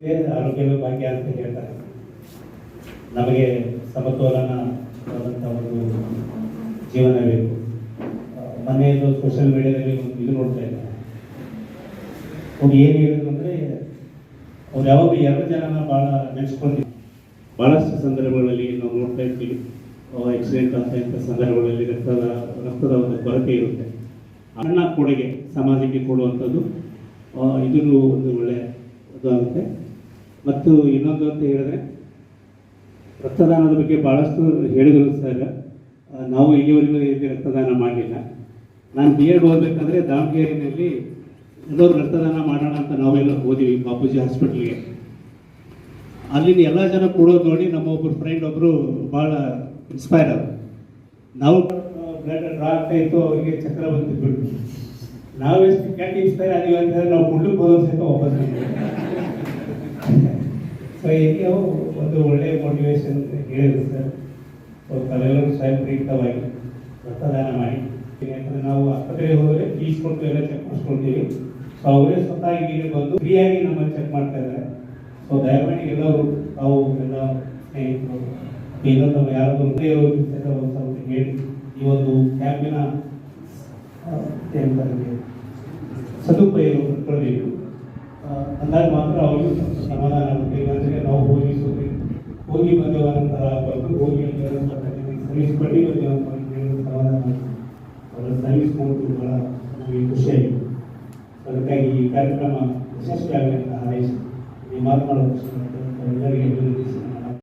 ಆರೋಗ್ಯವೇ ಭಾಗ್ಯ ಅಂತ ಹೇಳ್ತಾರೆ? ನಮಗೆ ಸಮತೋಲನವಾದಂಥ ಒಂದು ಜೀವನ ಬೇಕು. ಮನೆಯದು ಸೋಷಿಯಲ್ ಮೀಡಿಯಾದಲ್ಲಿ ಒಂದು ಇದು ನೋಡ್ತಾ ಇದ್ದಾರೆ. ಅವ್ರು ಏನು ಹೇಳಿದ್ರು ಅಂದರೆ, ಅವ್ರು ಯಾವಾಗ ಎರಡು ಜನನ ಭಾಳ ನೆನೆಸ್ಕೊಂಡಿದ್ರು ಭಾಳಷ್ಟು ಸಂದರ್ಭಗಳಲ್ಲಿ ನಾವು ನೋಡ್ತಾ ಇರ್ತೀವಿ. ಆಕ್ಸಿಡೆಂಟ್ ಅಂತ ಇಂಥ ಸಂದರ್ಭಗಳಲ್ಲಿ ರಕ್ತದ ರಕ್ತದ ಒಂದು ಕೊರತೆ ಇರುತ್ತೆ. ಹಣ ಕೊಡುಗೆ, ಸಮಾಜಕ್ಕೆ ಕೊಡುವಂಥದ್ದು ಇದನ್ನು ಇದು ಒಂದು ಒಳ್ಳೆಯ ಇದು ಆಗುತ್ತೆ. ಮತ್ತು ಇನ್ನೊಂದು ಅಂತ ಹೇಳಿದ್ರೆ, ರಕ್ತದಾನದ ಬಗ್ಗೆ ಭಾಳಷ್ಟು ಹೇಳಿದರು ಸರ್. ನಾವು ಇಲ್ಲಿವರೆಗೂ ಇಲ್ಲಿ ರಕ್ತದಾನ ಮಾಡಲಿಲ್ಲ ನಾನು ಬಿ ಎಡ್ ಹೋಗ್ಬೇಕಂದ್ರೆ ದಾವಣಗೆರೆಯಲ್ಲಿ ಎಲ್ಲರೂ ರಕ್ತದಾನ ಮಾಡೋಣ ಅಂತ ನಾವೆಲ್ಲ ಹೋದಿವಿ ಬಾಪೂಜಿ ಹಾಸ್ಪಿಟ್ಲಿಗೆ. ಅಲ್ಲಿನ ಎಲ್ಲ ಜನ ಕೊಡೋದು ನೋಡಿ ನಮ್ಮ ಒಬ್ಬರು ಫ್ರೆಂಡ್ ಒಬ್ಬರು ಭಾಳ ಇನ್ಸ್ಪೈರ್ ಅವರು ನಾವು ಬ್ಲಡ್ ಡ್ರಾ ಆಗ್ತಾ ಇತ್ತು, ಅವರಿಗೆ ಚಕ್ರ ಬಂದಿದ್ದು ನಾವು ಎಷ್ಟು ಕೆಟ್ಟ ಇನ್ಸ್ಪೈರ್ ಹೇಳಿದ್ರೆ ನಾವು ಸೊ ಇದಕ್ಕೆ ಒಂದು ಒಳ್ಳೆಯ ಮೋಟಿವೇಶನ್ ಹೇಳಿದ್ರು ಸರ್. ಸೊ ತಾವೆಲ್ಲರೂ ಸ್ವಯಂಪ್ರೇರಿತವಾಗಿ ರಕ್ತದಾನ ಮಾಡಿ. ಯಾಕಂದರೆ ನಾವು ಆಸ್ಪತ್ರೆಗೆ ಹೋದರೆ ಫೀಸ್ ಕೊಟ್ಟು ಎಲ್ಲ ಚೆಕ್ ಮಾಡಿಸ್ಕೊಳ್ತೀವಿ. ಸೊ ಅವರೇ ಸ್ವತಃ ಇಲ್ಲಿ ಬಂದು ಫ್ರೀಯಾಗಿ ನಮ್ಮನ್ನು ಚೆಕ್ ಮಾಡ್ತಾ ಇದ್ದಾರೆ. ಸೊ ದಯಮಾಡಿ ಎಲ್ಲರೂ ತಾವು ಎಲ್ಲ ಸ್ನೇಹಿತರು ಈಗ ತಾವು ಯಾರಾದರೂ ಸ್ವಲ್ಪ ಹೇಳಿ ಈ ಒಂದು ಕ್ಯಾಂಪಿನ ಸದುಪಯೋಗ ಪಡ್ಕೊಳ್ಬೇಕು. ಅಂದಾಗ ಮಾತ್ರ ಸ್ವಲ್ಪ ಸಮಾಧಾನ ಆಗುತ್ತೆ. ಇಲ್ಲಾಂದ್ರೆ ನಾವು ಹೋಗಿ ಸುಮ್ಮನೆ ಹೋಗಿ ಬಂದೇವಂತರ ಬಂದು ಹೋಗಿ ಸರ್ವಿಸ್ ಪಟ್ಟಿ ಬಂದೇವಂತ ಹೇಳೋದು ಸಮಾಧಾನ ಆಗುತ್ತೆ. ಅವರ ಸರ್ವಿಸ್ ನೋಡಿದ್ರು ಬಹಳ ನಮಗೆ ಖುಷಿಯಾಗಿದೆ ಅದಕ್ಕಾಗಿ ಈ ಕಾರ್ಯಕ್ರಮ ಯಶಸ್ವಿಯಾಗಲಿ ಅಂತ ಹಾರೈಸಿ. ಈ ಎಲ್ಲರಿಗೆ ಅಭಿನಂದಿಸಿ